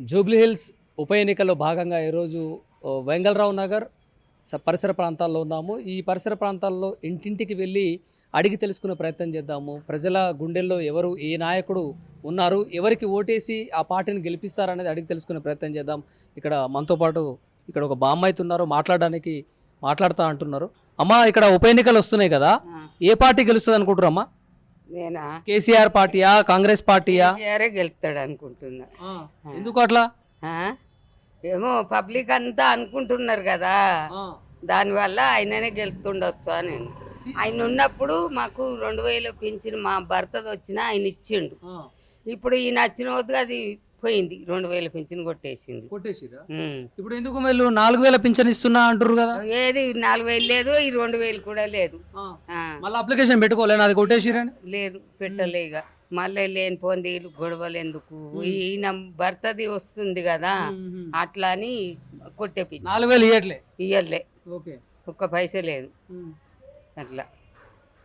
జూబ్లీహిల్స్ ఉప ఎన్నికల్లో భాగంగా ఈరోజు వెంగళరావు నగర్ స- పరిసర ప్రాంతాల్లో ఉన్నాము. ఈ పరిసర ప్రాంతాల్లో ఇంటింటికి వెళ్ళి అడిగి తెలుసుకునే ప్రయత్నం చేద్దాము. ప్రజల గుండెల్లో ఎవరు ఏ నాయకుడు ఉన్నారు ఎవరికి ఓటేసి ఆ పార్టీని గెలిపిస్తారనేది అడిగి తెలుసుకునే ప్రయత్నం చేద్దాం. ఇక్కడ మనతో పాటు ఇక్కడ ఒక బామ్మాయితు ఉన్నారు మాట్లాడడానికి మాట్లాడుతా అంటున్నారు. అమ్మా ఇక్కడ ఉప ఎన్నికలు వస్తున్నాయి కదా. ఏ పార్టీ గెలుస్తుంది అనుకుంటారు అమ్మా నేనా? కేసీఆర్ పార్టీయా కాంగ్రెస్ పార్టీయా? కేసీఆరే గెలుస్తాడు అనుకుంటున్నా. ఎందుకు అట్లా? ఏమో పబ్లిక్ అంతా అనుకుంటున్నారు కదా. దానివల్ల ఆయననే గెలుతుండొచ్చు అని ఆయన ఉన్నప్పుడు మాకు రెండు వేలు పింఛన్ మా భర్తది వచ్చిన ఆయన ఇచ్చిండు. ఇప్పుడు ఈయన వచ్చిన వద్దు అది పోయింది. రెండు వేలు పింఛన్ కొట్టేసింది కొట్టేసిరా. ఇప్పుడు ఎందుకు వీళ్ళు నాలుగు వేల పింఛన్ ఇస్తున్నా అంటారు కదా? ఏది నాలుగు వేలు లేదు ఈ రెండు వేలు కూడా లేదు. ఆ, మళ్ళీ అప్లికేషన్ పెట్టుకోలేను అది కొట్టేసిరని లేదు పెట్టలే ఇక మళ్ళీ లేనిపోంది వీళ్ళు గొడవలు ఎందుకు ఈయన భర్తది వస్తుంది కదా అట్లా అని కొట్టేపి నాలుగు వేలు ఇవ్వట్లే ఇయ్యలే ఓకే. ఒక్క పైసే లేదు. అట్లా.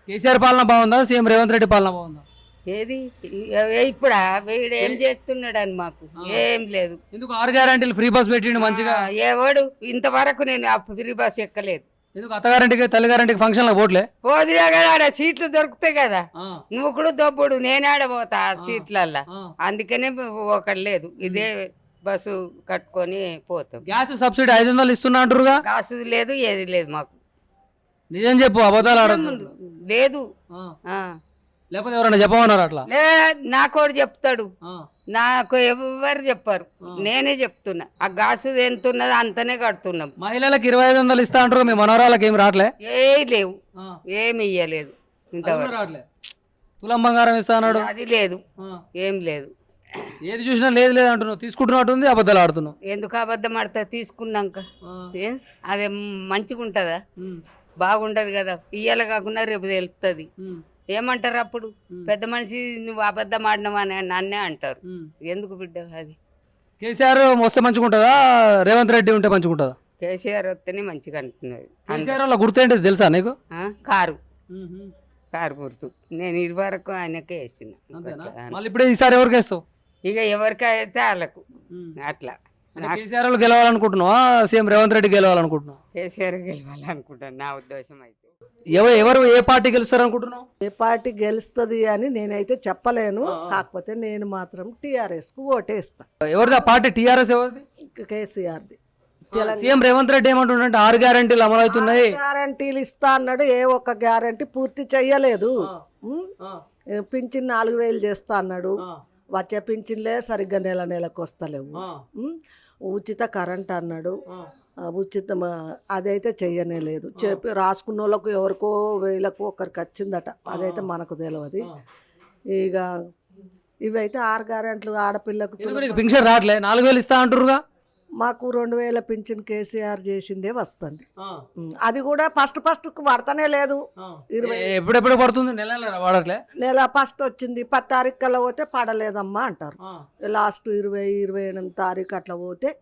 కేసీఆర్ పాలన బాగుందా? సీఎం రేవంత్ రెడ్డి పాలన బాగుందా? ఏది? ఇప్పుడా? వీడు ఏం చేస్తున్నాడు అని మాకు. ఏం లేదు. ఎందుకు ఆరు గ్యారంటీలు ఫ్రీ బస్ పెట్టిండు మంచిగా? ఎవడు? ఇంతవరకు నేను ఆ ఫ్రీ బస్ ఎక్కలేదు. ఎందుకు అత్తగారింటికి తల్లిగారింటికి ఫంక్షన్లో పోట్లే? పోదిరా కదా ఆడ సీట్లు దొరుకుతాయి కదా. నువ్వు కూడా దొబ్బుడు నేనే ఆడబోతా ఆ సీట్లల్లా. అందుకనే ఒకటి లేదు. ఇదే బస్సు కట్టుకొని పోతాం. గ్యాస్ సబ్సిడీ ఐదు వందలు ఇస్తున్నా అంటారుగా? కాసు లేదు ఏది లేదు మాకు. నిజం చెప్పు అబద్ధాలు ఆడదు లేదు. లేకపోతే ఎవరైనా చెప్పమన్నారు అట్లా? లే నాకోడు చెప్తాడు. నాకు ఎవరు చెప్పారు? నేనే చెప్తున్నా. ఆ గాసు ఎంత ఉన్నదో అంతనే కడుతున్నాం. మహిళలకు ఇరవై ఐదు వందలు ఇస్తా అంటారు మీ మనవరాలకు ఏం రావట్లే ఏ లేవు. ఏమి ఇయ్యలేదు ఇంతవరకు. రావట్లే తులం బంగారం ఇస్తా అన్నాడు. అది లేదు. ఏం లేదు. ఏది చూసినా లేదు లేదు అంటున్నావు. తీసుకుంటున్నట్టుంది అబద్ధాలు ఆడుతున్నావు. ఎందుకు అబద్ధం ఆడతా తీసుకున్నాక? అదే మంచిగా ఉంటుందా. బాగుంటది కదా. ఇయ్యాల కాకుండా రేపు తెలుస్తుంది. ఏమంటారు అప్పుడు? పెద్ద మనిషి నువ్వు అబద్ధం ఆడినావు అని నన్నే అంటారు. ఎందుకు బిడ్డ అది? కేసీఆర్ వస్తే మంచిగా ఉంటుందా రేవంత్ రెడ్డి ఉంటే మంచిగా ఉంటుందా కేసీఆర్ వస్తేనే మంచిగా అంటున్నది. కేసీఆర్ వాళ్ళ గుర్తేంటి తెలుసా నీకు? ఆ? కారు. కారు గుర్తు. నేను ఇది వరకు ఆయనకే వేసిన. మళ్ళీ ఇప్పుడే ఈసారి ఎవరికి వేస్తావు? ఇక ఎవరికైతే వాళ్ళకు. అట్లా. అంటే కేసీఆర్ వాళ్ళు గెలవాలనుకుంటున్నావా? సీఎం రేవంత్ రెడ్డి గెలవాలనుకుంటున్నావు? కేసీఆర్ గెలవాలనుకుంటాను నా ఉద్దేశం అయితే. ఎవరు ఎవరు ఏ పార్టీ గెలుస్తారు అనుకుంటున్నావు ఏ పార్టీ గెలుస్తుంది అని నేనైతే చెప్పలేను. కాకపోతే నేను మాత్రం టీఆర్ఎస్కు ఓటేస్తా. ఎవరిది ఆ పార్టీ? టీఆర్ఎస్ ఎవరిది? కేసీఆర్ది. సీఎం రేవంత్ రెడ్డి ఏమంటుండే ఆరు గ్యారంటీలు అమలు అవుతున్నాయి గ్యారంటీలు ఇస్తా అన్నాడు. ఏ ఒక్క గ్యారంటీ పూర్తి చెయ్యలేదు. పింఛన్ నాలుగు వేలు చేస్తా అన్నాడు. వచ్చే పింఛన్లే సరిగ్గా నెల నెలకు వస్తలేవు. ఉచిత కరెంట్ అన్నాడు. ఉచిత అదైతే చెయ్యనే లేదు. చెప్పి రాసుకున్న వాళ్ళకు ఎవరికో వేలకు ఒకరికి వచ్చిందట. అదైతే మనకు తెలియదు ఇక ఇవైతే ఆరు గ్యారెంట్లు ఆడపిల్లకు పింఛన్ రావట్లే? నాలుగు వేలు ఇస్తా అంటారుగా మాకు రెండు వేల పింఛన్ కేసీఆర్ చేసిందే వస్తుంది. అది కూడా ఫస్ట్ ఫస్ట్ పడతానే లేదు. ఇరవై- ఎప్పుడెప్పుడు పడుతుంది? నెల నెల ఫస్ట్ వచ్చింది. పది తారీఖు కల్లా పోతే పడలేదమ్మా అంటారు. లాస్ట్ ఇరవై ఇరవై ఎనిమిది తారీఖు అట్లా పోతే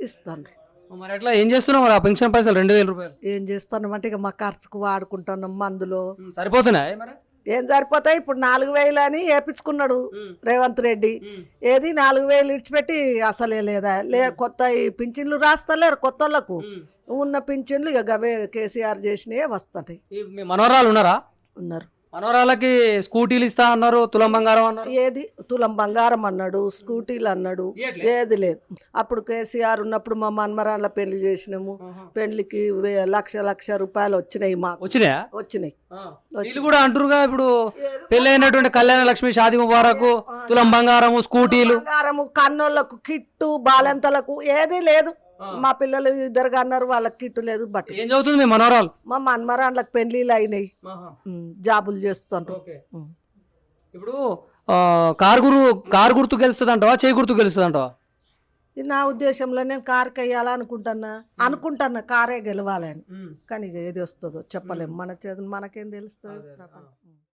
ఇస్తాను. మరి ఎట్లా ఏం చేస్తున్నావు మరి ఆ పెన్షన్ పైసలు రెండు వేల రూపాయలు? ఏం చేస్తున్నాం అంటే ఇక మా ఖర్చుకు వాడుకుంటున్నాం మందులో. సరిపోతున్నాయి మరి? ఏం సరిపోతాయి? ఇప్పుడు నాలుగు వేలు అని వేపించుకున్నాడు. రేవంత్ రెడ్డి. ఏది నాలుగు వేలు ఇడిచిపెట్టి అసలే లేదా? లే కొత్త ఈ పింఛన్లు రాస్తలేరు కొత్త వాళ్ళకు. ఉన్న పింఛన్లు ఇక గవే కేసీఆర్ చేసినవే వస్తాయి. మనవరాలు ఉన్నారా? ఉన్నారు. మనవరాలకి స్కూటీలు ఇస్తా అన్నారు తులం బంగారం అన్నారు? ఏది? తులం బంగారం అన్నాడు స్కూటీలు అన్నాడు? ఏది లేదు. అప్పుడు కేసీఆర్ ఉన్నప్పుడు మా మన్మరాన్ల పెళ్ళి చేసినాము. పెళ్ళికి లక్ష లక్ష రూపాయలు వచ్చినాయి మాకు. వచ్చినాయా? వచ్చినాయి. వీళ్ళు కూడా అంటారుగా ఇప్పుడు పెళ్ళైనటువంటి కళ్యాణ లక్ష్మి షాది ముబారకు తులం బంగారము స్కూటీలు. బంగారము కన్నోళ్ళకు కిట్టు బాలెంతలకు ఏది లేదు. మా పిల్లలు ఇద్దరుగా అన్నారు వాళ్ళకి కిట్టు లేదు బట్ ఏం చదువుతుంది మీ మనవరాలు? మా మన్మరాన్లకు పెళ్ళిళ్ళు అయినాయి. జాబులు చేస్తుండ్రు. ఉమ్. ఇప్పుడు కారు గురు కారు గుర్తు గెలుస్తుంది అంటావా చేయి గుర్తు గెలుస్తుంది అంటావా ఇది నా ఉద్దేశంలో నేను కారుకి వేయాలనుకుంటున్నా అనుకుంటున్నా కారే గెలవాలని. కానీ ఏది వస్తుందో చెప్పలేము మన చేతి మనకేం తెలుస్తుంది